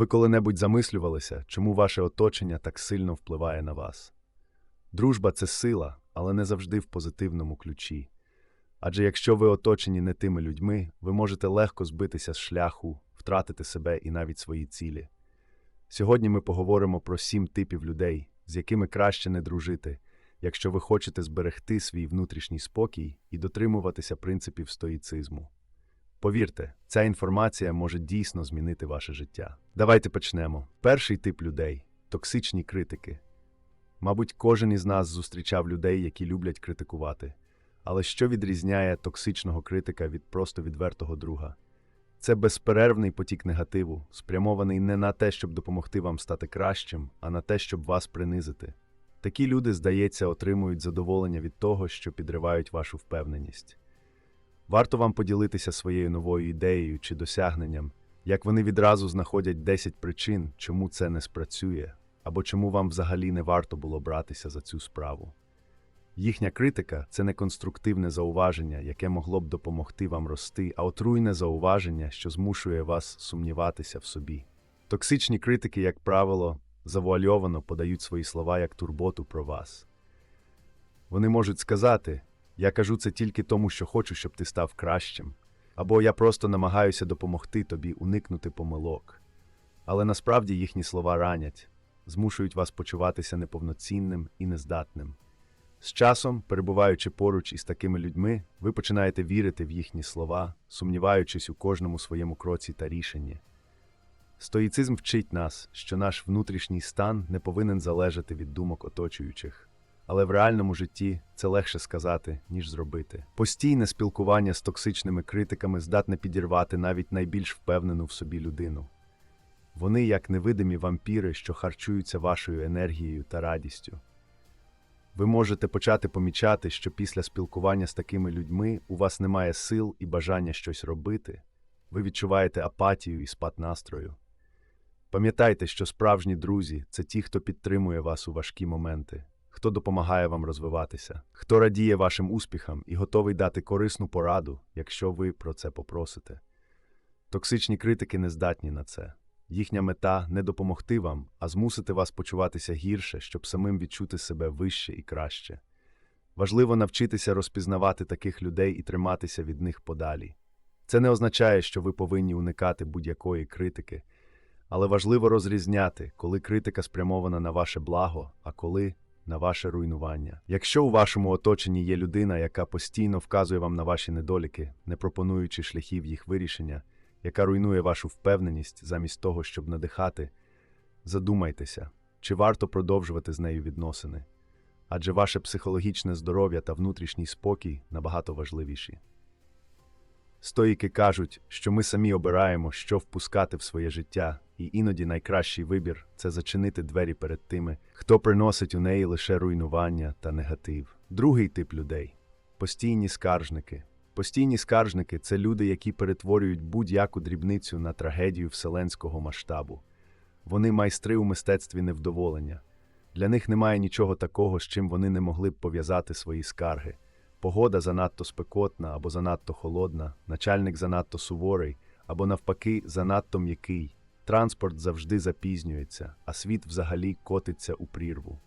Ви коли-небудь замислювалися, чому ваше оточення так сильно впливає на вас? Дружба це сила, але не завжди в позитивному ключі. Адже якщо ви оточені не тими людьми, ви можете легко збитися з шляху, втратити себе і навіть свої цілі. Сьогодні ми поговоримо про сім типів людей, з якими краще не дружити, якщо ви хочете зберегти свій внутрішній спокій і дотримуватися принципів стоїцизму. Повірте, ця інформація може дійсно змінити ваше життя. Давайте почнемо. Перший тип людей токсичні критики. Мабуть, кожен із нас зустрічав людей, які люблять критикувати. Але що відрізняє токсичного критика від просто відвертого друга? Це безперервний потік негативу, спрямований не на те, щоб допомогти вам стати кращим, а на те, щоб вас принизити. Такі люди, здається, отримують задоволення від того, що підривають вашу впевненість. Варто вам поділитися своєю новою ідеєю чи досягненням, як вони відразу знаходять 10 причин, чому це не спрацює, або чому вам взагалі не варто було братися за цю справу. Їхня критика це не конструктивне зауваження, яке могло б допомогти вам рости, а отруйне зауваження, що змушує вас сумніватися в собі. Токсичні критики, як правило, завуальовано подають свої слова як турботу про вас. Вони можуть сказати: Я кажу це тільки тому, що хочу, щоб ти став кращим, або я просто намагаюся допомогти тобі уникнути помилок. Але насправді їхні слова ранять, змушують вас почуватися неповноцінним і нездатним. З часом, перебуваючи поруч із такими людьми, ви починаєте вірити в їхні слова, сумніваючись у кожному своєму кроці та рішенні. Стоїцизм вчить нас, що наш внутрішній стан не повинен залежати від думок оточуючих, але в реальному житті це легше сказати, ніж зробити. Постійне спілкування з токсичними критиками здатне підірвати навіть найбільш впевнену в собі людину. Вони як невидимі вампіри, що харчуються вашою енергією та радістю. Ви можете почати помічати, що після спілкування з такими людьми у вас немає сил і бажання щось робити, ви відчуваєте апатію і спад настрою. Пам'ятайте, що справжні друзі це ті, хто підтримує вас у важкі моменти, хто допомагає вам розвиватися, хто радіє вашим успіхам і готовий дати корисну пораду, якщо ви про це попросите. Токсичні критики не здатні на це. Їхня мета не допомогти вам, а змусити вас почуватися гірше, щоб самим відчути себе вище і краще. Важливо навчитися розпізнавати таких людей і триматися від них подалі. Це не означає, що ви повинні уникати будь-якої критики, але важливо розрізняти, коли критика спрямована на ваше благо, а коли на ваше руйнування. Якщо у вашому оточенні є людина, яка постійно вказує вам на ваші недоліки, не пропонуючи шляхів їх вирішення, яка руйнує вашу впевненість замість того, щоб надихати, задумайтеся, чи варто продовжувати з нею відносини, адже ваше психологічне здоров'я та внутрішній спокій набагато важливіші. Стоїки кажуть, що ми самі обираємо, що впускати в своє життя, і іноді найкращий вибір це зачинити двері перед тими, хто приносить у неї лише руйнування та негатив. Другий тип людей постійні скаржники. Постійні скаржники це люди, які перетворюють будь-яку дрібницю на трагедію вселенського масштабу. Вони майстри у мистецтві невдоволення. Для них немає нічого такого, з чим вони не могли б пов'язати свої скарги. Погода занадто спекотна або занадто холодна, начальник занадто суворий, або навпаки, занадто м'який. Транспорт завжди запізнюється, а світ взагалі котиться у прірву.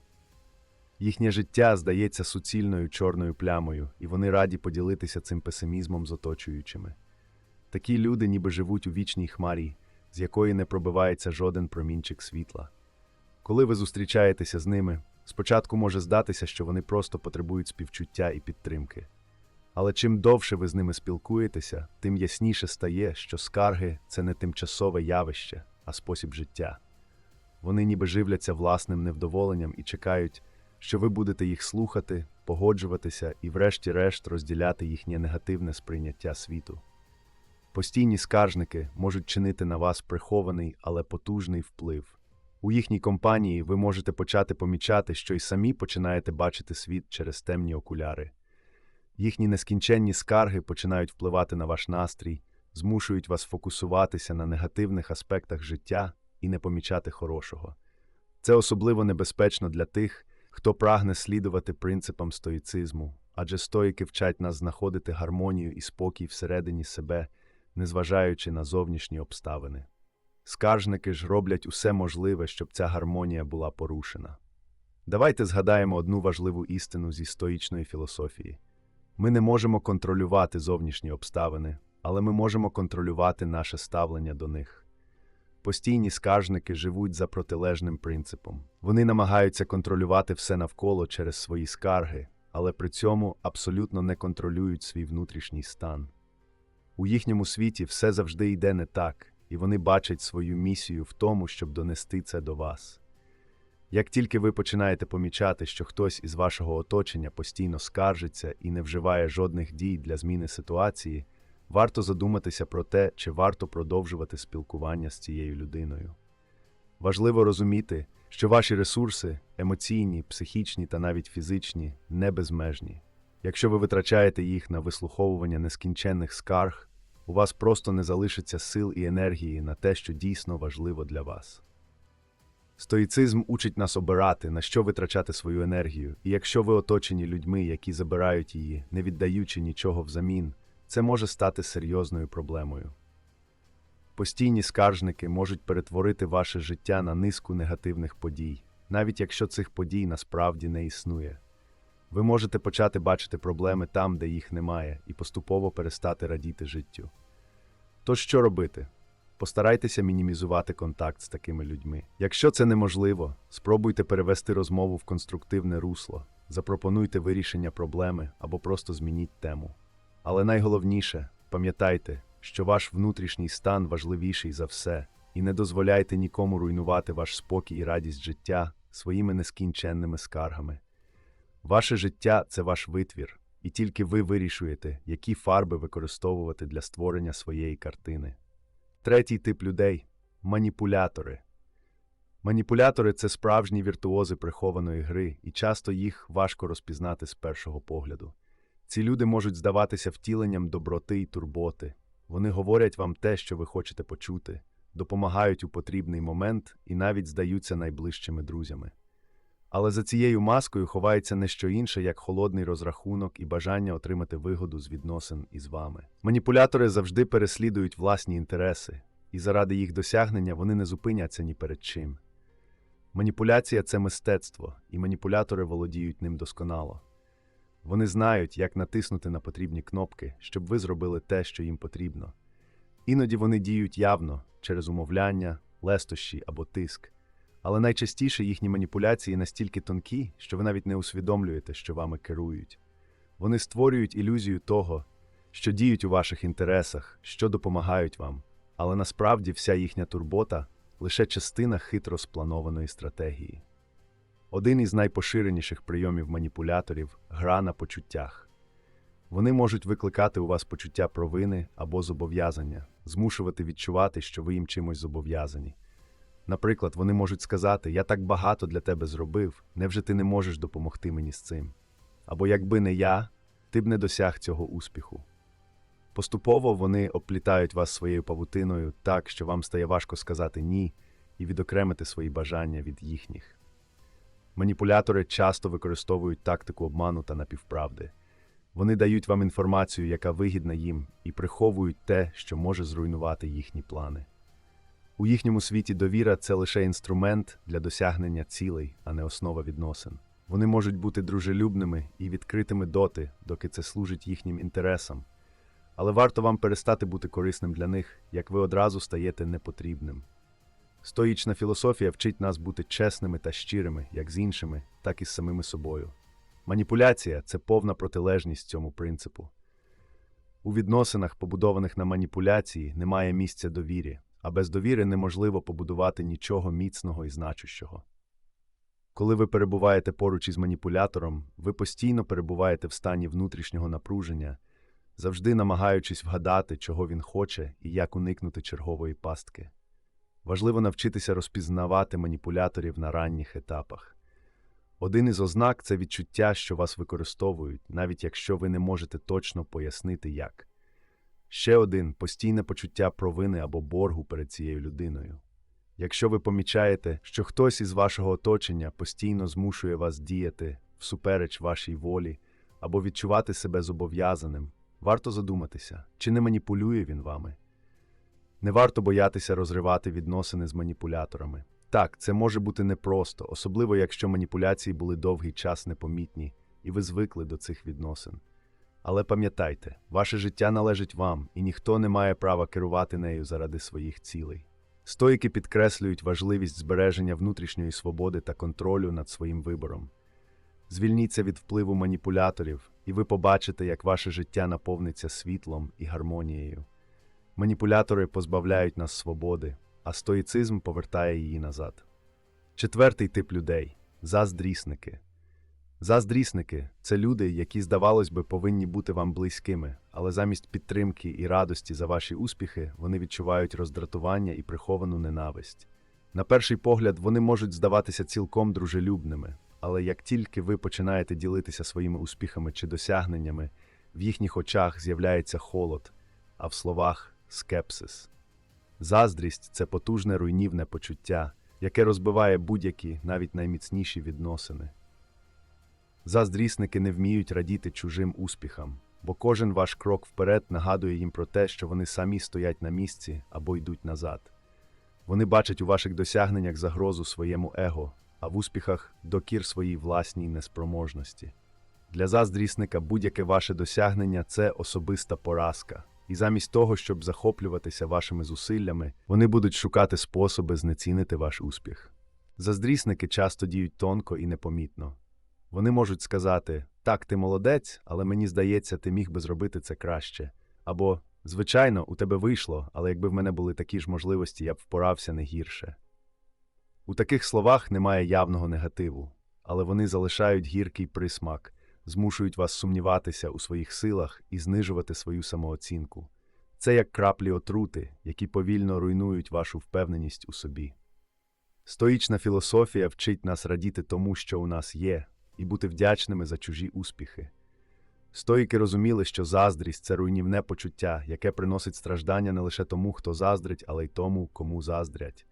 Їхнє життя здається суцільною чорною плямою, і вони раді поділитися цим песимізмом з оточуючими. Такі люди ніби живуть у вічній хмарі, з якої не пробивається жоден промінчик світла. Коли ви зустрічаєтеся з ними, спочатку може здатися, що вони просто потребують співчуття і підтримки. Але чим довше ви з ними спілкуєтеся, тим ясніше стає, що скарги це не тимчасове явище, а спосіб життя. Вони ніби живляться власним невдоволенням і чекають, що ви будете їх слухати, погоджуватися і, врешті-решт, розділяти їхнє негативне сприйняття світу. Постійні скаржники можуть чинити на вас прихований, але потужний вплив. У їхній компанії ви можете почати помічати, що й самі починаєте бачити світ через темні окуляри. Їхні нескінченні скарги починають впливати на ваш настрій, змушують вас фокусуватися на негативних аспектах життя і не помічати хорошого. Це особливо небезпечно для тих, хто прагне слідувати принципам стоїцизму, адже стоїки вчать нас знаходити гармонію і спокій всередині себе, незважаючи на зовнішні обставини. Скаржники ж роблять усе можливе, щоб ця гармонія була порушена. Давайте згадаємо одну важливу істину зі стоїчної філософії. Ми не можемо контролювати зовнішні обставини, але ми можемо контролювати наше ставлення до них. Постійні скаржники живуть за протилежним принципом. Вони намагаються контролювати все навколо через свої скарги, але при цьому абсолютно не контролюють свій внутрішній стан. У їхньому світі все завжди йде не так, і вони бачать свою місію в тому, щоб донести це до вас. Як тільки ви починаєте помічати, що хтось із вашого оточення постійно скаржиться і не вживає жодних дій для зміни ситуації, варто задуматися про те, чи варто продовжувати спілкування з цією людиною. Важливо розуміти, що ваші ресурси емоційні, психічні та навіть фізичні не безмежні. Якщо ви витрачаєте їх на вислуховування нескінченних скарг, у вас просто не залишиться сил і енергії на те, що дійсно важливо для вас. Стоїцизм учить нас обирати, на що витрачати свою енергію, і якщо ви оточені людьми, які забирають її, не віддаючи нічого взамін, це може стати серйозною проблемою. Постійні скаржники можуть перетворити ваше життя на низку негативних подій, навіть якщо цих подій насправді не існує. Ви можете почати бачити проблеми там, де їх немає, і поступово перестати радіти життю. Тож що робити? Постарайтеся мінімізувати контакт з такими людьми. Якщо це неможливо, спробуйте перевести розмову в конструктивне русло, запропонуйте вирішення проблеми або просто змініть тему. Але найголовніше пам'ятайте, що ваш внутрішній стан важливіший за все, і не дозволяйте нікому руйнувати ваш спокій і радість життя своїми нескінченними скаргами. Ваше життя це ваш витвір, і тільки ви вирішуєте, які фарби використовувати для створення своєї картини. Третій тип людей маніпулятори. Маніпулятори це справжні віртуози прихованої гри, і часто їх важко розпізнати з першого погляду. Ці люди можуть здаватися втіленням доброти й турботи. Вони говорять вам те, що ви хочете почути, допомагають у потрібний момент і навіть здаються найближчими друзями. Але за цією маскою ховається не що інше, як холодний розрахунок і бажання отримати вигоду з відносин із вами. Маніпулятори завжди переслідують власні інтереси, і заради їх досягнення вони не зупиняться ні перед чим. Маніпуляція це мистецтво, і маніпулятори володіють ним досконало. Вони знають, як натиснути на потрібні кнопки, щоб ви зробили те, що їм потрібно. Іноді вони діють явно через умовляння, лестощі або тиск. Але найчастіше їхні маніпуляції настільки тонкі, що ви навіть не усвідомлюєте, що вами керують. Вони створюють ілюзію того, що діють у ваших інтересах, що допомагають вам, але насправді вся їхня турбота лише частина хитро спланованої стратегії. Один із найпоширеніших прийомів маніпуляторів гра на почуттях. Вони можуть викликати у вас почуття провини або зобов'язання, змушувати відчувати, що ви їм чимось зобов'язані. Наприклад, вони можуть сказати: Я так багато для тебе зробив, невже ти не можеш допомогти мені з цим? Або якби не я, ти б не досяг цього успіху. Поступово вони оплітають вас своєю павутиною так, що вам стає важко сказати ні і відокремити свої бажання від їхніх. Маніпулятори часто використовують тактику обману та напівправди. Вони дають вам інформацію, яка вигідна їм, і приховують те, що може зруйнувати їхні плани. У їхньому світі довіра це лише інструмент для досягнення цілей, а не основа відносин. Вони можуть бути дружелюбними і відкритими доти, доки це служить їхнім інтересам. Але варто вам перестати бути корисним для них, як ви одразу стаєте непотрібним. Стоїчна філософія вчить нас бути чесними та щирими, як з іншими, так і з самими собою. Маніпуляція це повна протилежність цьому принципу. У відносинах, побудованих на маніпуляції, немає місця довірі, а без довіри неможливо побудувати нічого міцного і значущого. Коли ви перебуваєте поруч із маніпулятором, ви постійно перебуваєте в стані внутрішнього напруження, завжди намагаючись вгадати, чого він хоче і як уникнути чергової пастки. Важливо навчитися розпізнавати маніпуляторів на ранніх етапах. Один із ознак це відчуття, що вас використовують, навіть якщо ви не можете точно пояснити як. Ще один постійне почуття провини або боргу перед цією людиною. Якщо ви помічаєте, що хтось із вашого оточення постійно змушує вас діяти всупереч вашій волі або відчувати себе зобов'язаним, варто задуматися, чи не маніпулює він вами. Не варто боятися розривати відносини з маніпуляторами. Так, це може бути непросто, особливо якщо маніпуляції були довгий час непомітні, і ви звикли до цих відносин. Але пам'ятайте, ваше життя належить вам, і ніхто не має права керувати нею заради своїх цілей. Стоїки підкреслюють важливість збереження внутрішньої свободи та контролю над своїм вибором. Звільніться від впливу маніпуляторів, і ви побачите, як ваше життя наповниться світлом і гармонією. Маніпулятори позбавляють нас свободи, а стоїцизм повертає її назад. Четвертий тип людей заздрісники. Заздрісники це люди, які, здавалось би, повинні бути вам близькими, але замість підтримки і радості за ваші успіхи вони відчувають роздратування і приховану ненависть. На перший погляд, вони можуть здаватися цілком дружелюбними, але як тільки ви починаєте ділитися своїми успіхами чи досягненнями, в їхніх очах з'являється холод, а в словах скепсис. Заздрість це потужне руйнівне почуття, яке розбиває будь-які, навіть найміцніші відносини. Заздрісники не вміють радіти чужим успіхам, бо кожен ваш крок вперед нагадує їм про те, що вони самі стоять на місці або йдуть назад. Вони бачать у ваших досягненнях загрозу своєму его, а в успіхах докір своїй власній неспроможності. Для заздрісника будь-яке ваше досягнення це особиста поразка, і замість того, щоб захоплюватися вашими зусиллями, вони будуть шукати способи знецінити ваш успіх. Заздрісники часто діють тонко і непомітно. Вони можуть сказати: так, ти молодець, але мені здається, ти міг би зробити це краще. Або, звичайно, у тебе вийшло, але якби в мене були такі ж можливості, я б впорався не гірше. У таких словах немає явного негативу, але вони залишають гіркий присмак, змушують вас сумніватися у своїх силах і знижувати свою самооцінку. Це як краплі отрути, які повільно руйнують вашу впевненість у собі. Стоїчна філософія вчить нас радіти тому, що у нас є, і бути вдячними за чужі успіхи. Стоїки розуміли, що заздрість це руйнівне почуття, яке приносить страждання не лише тому, хто заздрить, але й тому, кому заздрять.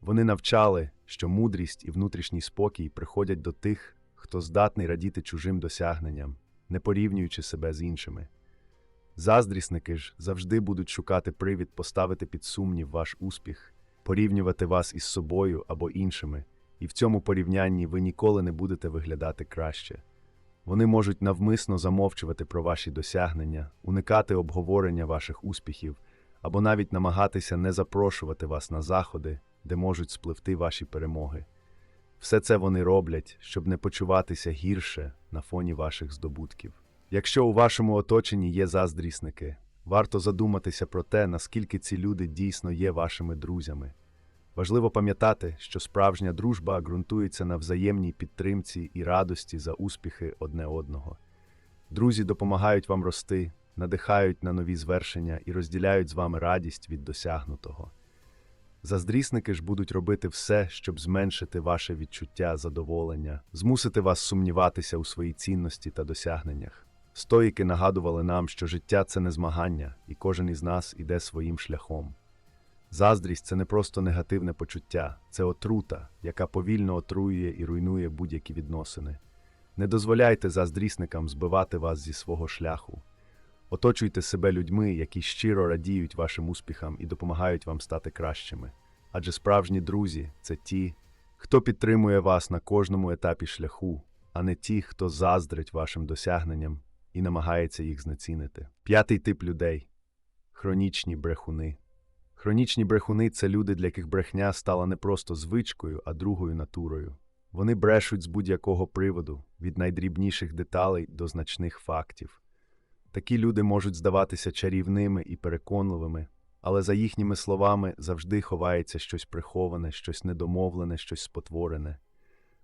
Вони навчали, що мудрість і внутрішній спокій приходять до тих, хто здатний радіти чужим досягненням, не порівнюючи себе з іншими. Заздрісники ж завжди будуть шукати привід поставити під сумнів ваш успіх, порівнювати вас із собою або іншими, і в цьому порівнянні ви ніколи не будете виглядати краще. Вони можуть навмисно замовчувати про ваші досягнення, уникати обговорення ваших успіхів або навіть намагатися не запрошувати вас на заходи, де можуть спливти ваші перемоги. Все це вони роблять, щоб не почуватися гірше на фоні ваших здобутків. Якщо у вашому оточенні є заздрісники, варто задуматися про те, наскільки ці люди дійсно є вашими друзями. Важливо пам'ятати, що справжня дружба ґрунтується на взаємній підтримці і радості за успіхи одне одного. Друзі допомагають вам рости, надихають на нові звершення і розділяють з вами радість від досягнутого. Заздрісники ж будуть робити все, щоб зменшити ваше відчуття задоволення, змусити вас сумніватися у своїй цінності та досягненнях. Стоїки нагадували нам, що життя це не змагання, і кожен із нас іде своїм шляхом. Заздрість це не просто негативне почуття, це отрута, яка повільно отруює і руйнує будь-які відносини. Не дозволяйте заздрісникам збивати вас зі свого шляху. Оточуйте себе людьми, які щиро радіють вашим успіхам і допомагають вам стати кращими. Адже справжні друзі це ті, хто підтримує вас на кожному етапі шляху, а не ті, хто заздрить вашим досягненням і намагається їх знецінити. П'ятий тип людей хронічні брехуни. Хронічні брехуни це люди, для яких брехня стала не просто звичкою, а другою натурою. Вони брешуть з будь-якого приводу, від найдрібніших деталей до значних фактів. Такі люди можуть здаватися чарівними і переконливими, але за їхніми словами завжди ховається щось приховане, щось недомовлене, щось спотворене.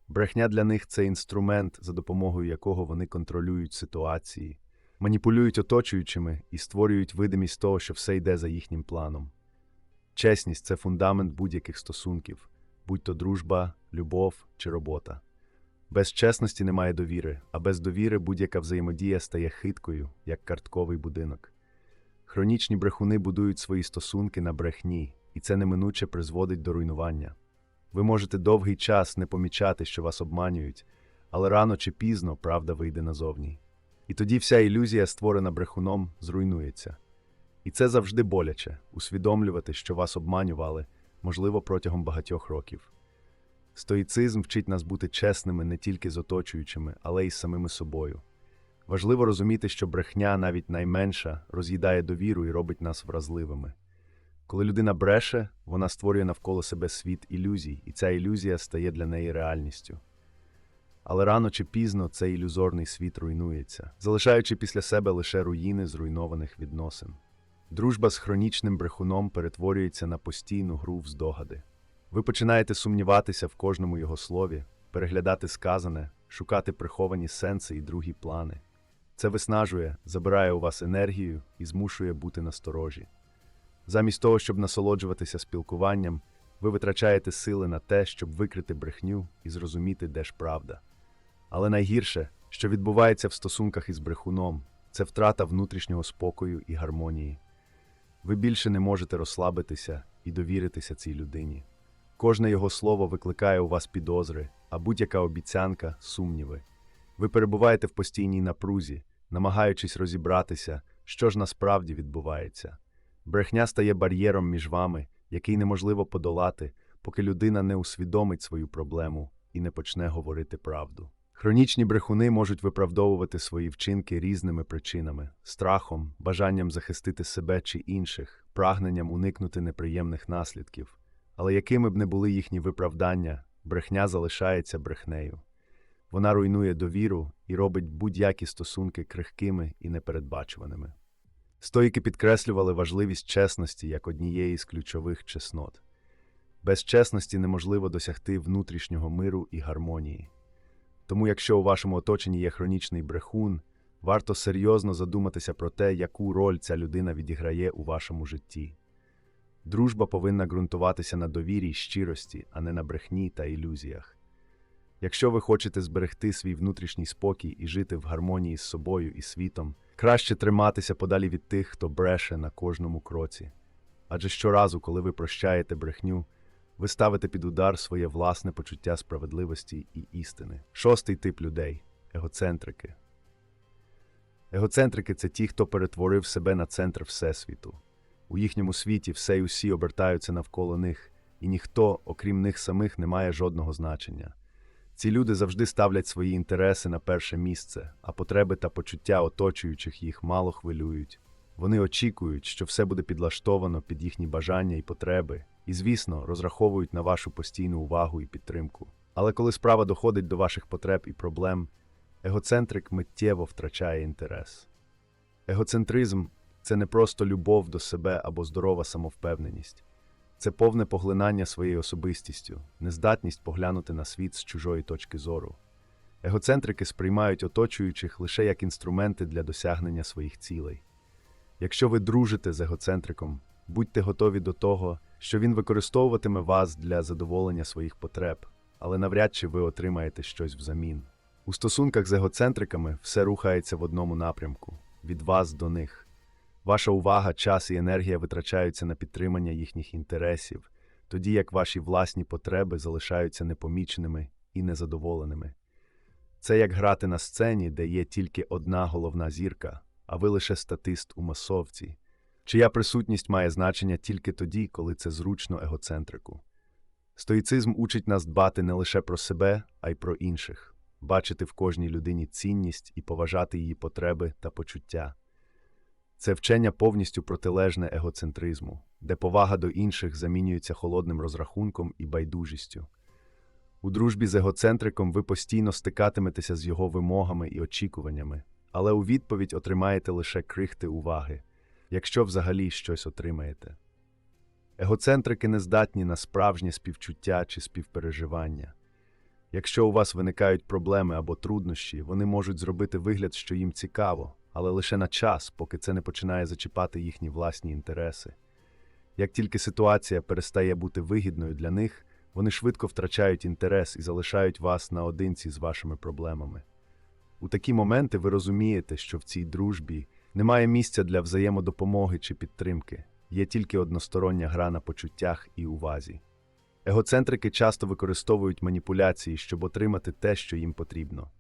Брехня для них це інструмент, за допомогою якого вони контролюють ситуації, маніпулюють оточуючими і створюють видимість того, що все йде за їхнім планом. Чесність це фундамент будь-яких стосунків, будь то дружба, любов чи робота. Без чесності немає довіри, а без довіри будь-яка взаємодія стає хиткою, як картковий будинок. Хронічні брехуни будують свої стосунки на брехні, і це неминуче призводить до руйнування. Ви можете довгий час не помічати, що вас обманюють, але рано чи пізно правда вийде назовні. І тоді вся ілюзія, створена брехуном, зруйнується. І це завжди боляче усвідомлювати, що вас обманювали, можливо, протягом багатьох років. Стоїцизм вчить нас бути чесними не тільки з оточуючими, але й з самими собою. Важливо розуміти, що брехня, навіть найменша, роз'їдає довіру і робить нас вразливими. Коли людина бреше, вона створює навколо себе світ ілюзій, і ця ілюзія стає для неї реальністю. Але рано чи пізно цей ілюзорний світ руйнується, залишаючи після себе лише руїни зруйнованих відносин. Дружба з хронічним брехуном перетворюється на постійну гру в здогади. Ви починаєте сумніватися в кожному його слові, переглядати сказане, шукати приховані сенси і другі плани. Це виснажує, забирає у вас енергію і змушує бути насторожі. Замість того, щоб насолоджуватися спілкуванням, ви витрачаєте сили на те, щоб викрити брехню і зрозуміти, де ж правда. Але найгірше, що відбувається в стосунках із брехуном, це втрата внутрішнього спокою і гармонії. Ви більше не можете розслабитися і довіритися цій людині. Кожне його слово викликає у вас підозри, а будь-яка обіцянка сумніви. Ви перебуваєте в постійній напрузі, намагаючись розібратися, що ж насправді відбувається. Брехня стає бар'єром між вами, який неможливо подолати, поки людина не усвідомить свою проблему і не почне говорити правду. Хронічні брехуни можуть виправдовувати свої вчинки різними причинами: страхом, бажанням захистити себе чи інших, прагненням уникнути неприємних наслідків. Але якими б не були їхні виправдання, брехня залишається брехнею. Вона руйнує довіру і робить будь-які стосунки крихкими і непередбачуваними. Стоїки підкреслювали важливість чесності як однієї з ключових чеснот. Без чесності неможливо досягти внутрішнього миру і гармонії. Тому, якщо у вашому оточенні є хронічний брехун, варто серйозно задуматися про те, яку роль ця людина відіграє у вашому житті. Дружба повинна ґрунтуватися на довірі й щирості, а не на брехні та ілюзіях. Якщо ви хочете зберегти свій внутрішній спокій і жити в гармонії з собою і світом, краще триматися подалі від тих, хто бреше на кожному кроці. Адже щоразу, коли ви прощаєте брехню, ви ставите під удар своє власне почуття справедливості і істини. Шостий тип людей егоцентрики. Егоцентрики це ті, хто перетворив себе на центр Всесвіту. У їхньому світі все й усі обертаються навколо них, і ніхто, окрім них самих, не має жодного значення. Ці люди завжди ставлять свої інтереси на перше місце, а потреби та почуття оточуючих їх мало хвилюють. Вони очікують, що все буде підлаштовано під їхні бажання і потреби, і, звісно, розраховують на вашу постійну увагу і підтримку. Але коли справа доходить до ваших потреб і проблем, егоцентрик миттєво втрачає інтерес. Егоцентризм це не просто любов до себе або здорова самовпевненість, це повне поглинання своєю особистістю, нездатність поглянути на світ з чужої точки зору. Егоцентрики сприймають оточуючих лише як інструменти для досягнення своїх цілей. Якщо ви дружите з егоцентриком, будьте готові до того, що він використовуватиме вас для задоволення своїх потреб, але навряд чи ви отримаєте щось взамін. У стосунках з егоцентриками все рухається в одному напрямку від вас до них. Ваша увага, час і енергія витрачаються на підтримання їхніх інтересів, тоді як ваші власні потреби залишаються непоміченими і незадоволеними. Це як грати на сцені, де є тільки одна головна зірка, а ви лише статист у масовці, чия присутність має значення тільки тоді, коли це зручно егоцентрику. Стоїцизм учить нас дбати не лише про себе, а й про інших, бачити в кожній людині цінність і поважати її потреби та почуття. Це вчення повністю протилежне егоцентризму, де повага до інших замінюється холодним розрахунком і байдужістю. У дружбі з егоцентриком ви постійно стикатиметеся з його вимогами і очікуваннями, але у відповідь отримаєте лише крихти уваги, якщо взагалі щось отримаєте. Егоцентрики не здатні на справжнє співчуття чи співпереживання. Якщо у вас виникають проблеми або труднощі, вони можуть зробити вигляд, що їм цікаво, але лише на час, поки це не починає зачіпати їхні власні інтереси. Як тільки ситуація перестає бути вигідною для них, вони швидко втрачають інтерес і залишають вас наодинці з вашими проблемами. У такі моменти ви розумієте, що в цій дружбі немає місця для взаємодопомоги чи підтримки, є тільки одностороння гра на почуттях і увазі. Егоцентрики часто використовують маніпуляції, щоб отримати те, що їм потрібно.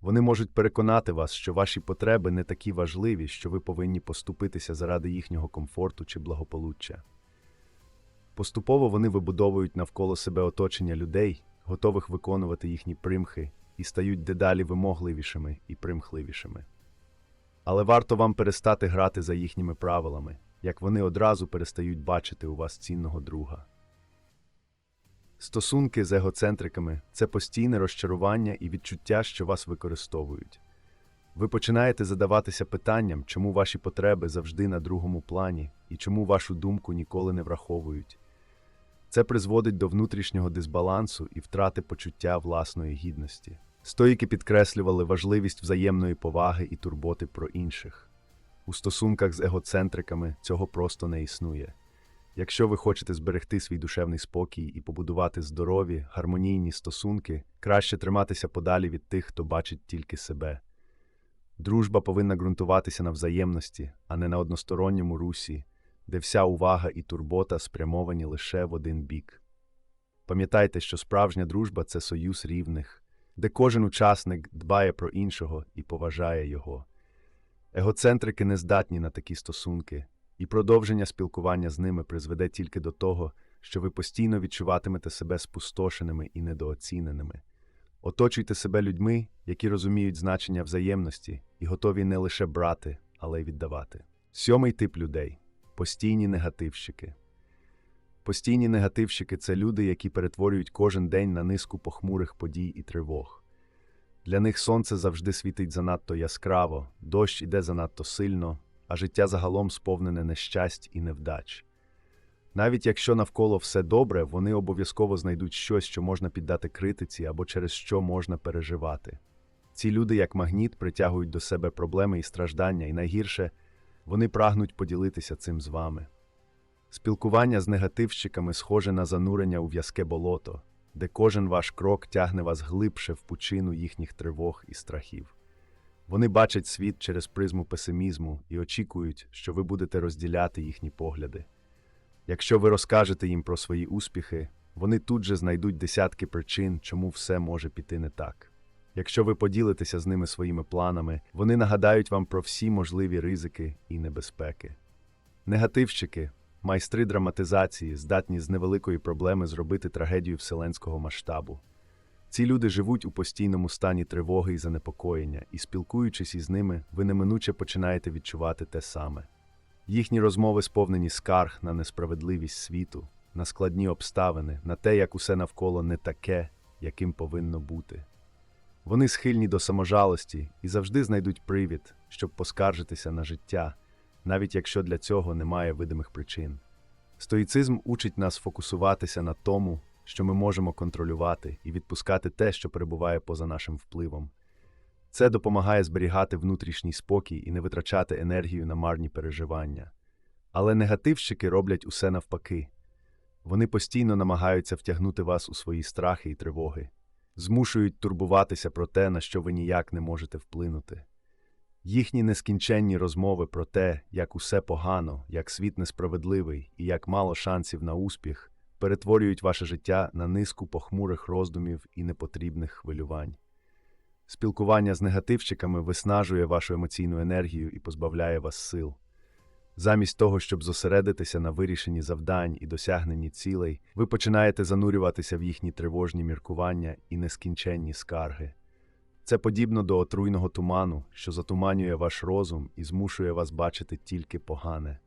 Вони можуть переконати вас, що ваші потреби не такі важливі, що ви повинні поступитися заради їхнього комфорту чи благополуччя. Поступово вони вибудовують навколо себе оточення людей, готових виконувати їхні примхи, і стають дедалі вимогливішими і примхливішими. Але варто вам перестати грати за їхніми правилами, як вони одразу перестають бачити у вас цінного друга. Стосунки з егоцентриками це постійне розчарування і відчуття, що вас використовують. Ви починаєте задаватися питанням, чому ваші потреби завжди на другому плані і чому вашу думку ніколи не враховують. Це призводить до внутрішнього дисбалансу і втрати почуття власної гідності. Стоїки підкреслювали важливість взаємної поваги і турботи про інших. У стосунках з егоцентриками цього просто не існує. Якщо ви хочете зберегти свій душевний спокій і побудувати здорові, гармонійні стосунки, краще триматися подалі від тих, хто бачить тільки себе. Дружба повинна ґрунтуватися на взаємності, а не на односторонньому русі, де вся увага і турбота спрямовані лише в один бік. Пам'ятайте, що справжня дружба це союз рівних, де кожен учасник дбає про іншого і поважає його. Егоцентрики не здатні на такі стосунки, і продовження спілкування з ними призведе тільки до того, що ви постійно відчуватимете себе спустошеними і недооціненими. Оточуйте себе людьми, які розуміють значення взаємності і готові не лише брати, але й віддавати. Сьомий тип людей постійні негативщики. Постійні негативщики це люди, які перетворюють кожен день на низку похмурих подій і тривог. Для них сонце завжди світить занадто яскраво, дощ іде занадто сильно, а життя загалом сповнене нещасть і невдач. Навіть якщо навколо все добре, вони обов'язково знайдуть щось, що можна піддати критиці або через що можна переживати. Ці люди, як магніт, притягують до себе проблеми і страждання, і найгірше вони прагнуть поділитися цим з вами. Спілкування з негативщиками схоже на занурення у в'язке болото, де кожен ваш крок тягне вас глибше в пучину їхніх тривог і страхів. Вони бачать світ через призму песимізму і очікують, що ви будете розділяти їхні погляди. Якщо ви розкажете їм про свої успіхи, вони тут же знайдуть десятки причин, чому все може піти не так. Якщо ви поділитеся з ними своїми планами, вони нагадають вам про всі можливі ризики і небезпеки. Негативщики, майстри драматизації, здатні з невеликої проблеми зробити трагедію вселенського масштабу. Ці люди живуть у постійному стані тривоги і занепокоєння, і, спілкуючись із ними, ви неминуче починаєте відчувати те саме. Їхні розмови сповнені скарг на несправедливість світу, на складні обставини, на те, як усе навколо не таке, яким повинно бути. Вони схильні до саможалості і завжди знайдуть привід, щоб поскаржитися на життя, навіть якщо для цього немає видимих причин. Стоїцизм учить нас фокусуватися на тому, що ми можемо контролювати і відпускати те, що перебуває поза нашим впливом. Це допомагає зберігати внутрішній спокій і не витрачати енергію на марні переживання. Але негативщики роблять усе навпаки вони постійно намагаються втягнути вас у свої страхи і тривоги, змушують турбуватися про те, на що ви ніяк не можете вплинути. Їхні нескінченні розмови про те, як усе погано, як світ несправедливий і як мало шансів на успіх, перетворюють ваше життя на низку похмурих роздумів і непотрібних хвилювань. Спілкування з негативчиками виснажує вашу емоційну енергію і позбавляє вас сил. Замість того, щоб зосередитися на вирішенні завдань і досягненні цілей, ви починаєте занурюватися в їхні тривожні міркування і нескінченні скарги. Це подібно до отруйного туману, що затуманює ваш розум і змушує вас бачити тільки погане.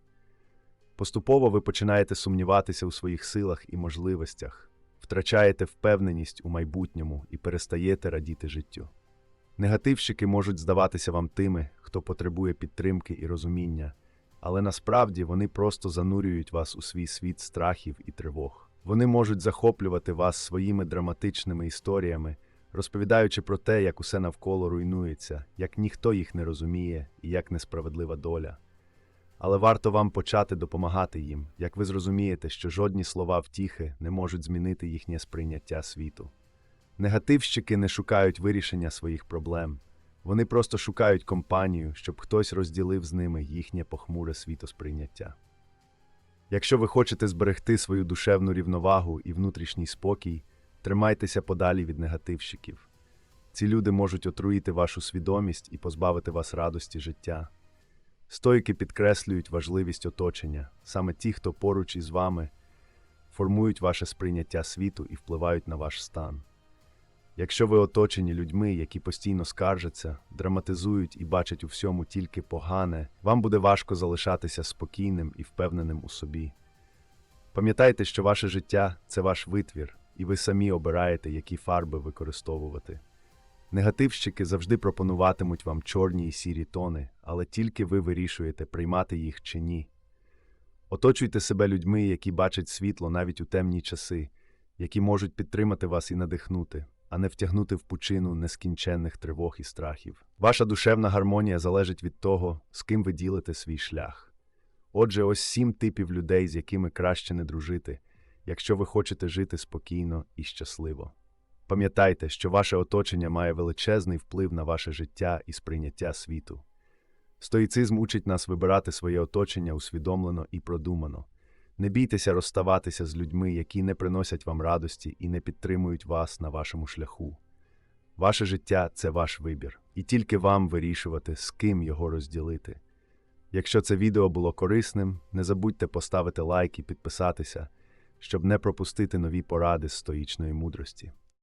Поступово ви починаєте сумніватися у своїх силах і можливостях, втрачаєте впевненість у майбутньому і перестаєте радіти життю. Негативщики можуть здаватися вам тими, хто потребує підтримки і розуміння, але насправді вони просто занурюють вас у свій світ страхів і тривог. Вони можуть захоплювати вас своїми драматичними історіями, розповідаючи про те, як усе навколо руйнується, як ніхто їх не розуміє і як несправедлива доля. Але варто вам почати допомагати їм, як ви зрозумієте, що жодні слова втіхи не можуть змінити їхнє сприйняття світу. Негативщики не шукають вирішення своїх проблем, вони просто шукають компанію, щоб хтось розділив з ними їхнє похмуре світосприйняття. Якщо ви хочете зберегти свою душевну рівновагу і внутрішній спокій, тримайтеся подалі від негативщиків. Ці люди можуть отруїти вашу свідомість і позбавити вас радості життя. Стоїки підкреслюють важливість оточення. Саме ті, хто поруч із вами, формують ваше сприйняття світу і впливають на ваш стан. Якщо ви оточені людьми, які постійно скаржаться, драматизують і бачать у всьому тільки погане, вам буде важко залишатися спокійним і впевненим у собі. Пам'ятайте, що ваше життя це ваш витвір, і ви самі обираєте, які фарби використовувати. Негативщики завжди пропонуватимуть вам чорні і сірі тони, але тільки ви вирішуєте, приймати їх чи ні. Оточуйте себе людьми, які бачать світло навіть у темні часи, які можуть підтримати вас і надихнути, а не втягнути в пучину нескінченних тривог і страхів. Ваша душевна гармонія залежить від того, з ким ви ділите свій шлях. Отже, ось сім типів людей, з якими краще не дружити, якщо ви хочете жити спокійно і щасливо. Пам'ятайте, що ваше оточення має величезний вплив на ваше життя і сприйняття світу. Стоїцизм учить нас вибирати своє оточення усвідомлено і продумано. Не бійтеся розставатися з людьми, які не приносять вам радості і не підтримують вас на вашому шляху. Ваше життя це ваш вибір, і тільки вам вирішувати, з ким його розділити. Якщо це відео було корисним, не забудьте поставити лайк і підписатися, щоб не пропустити нові поради стоїчної мудрості.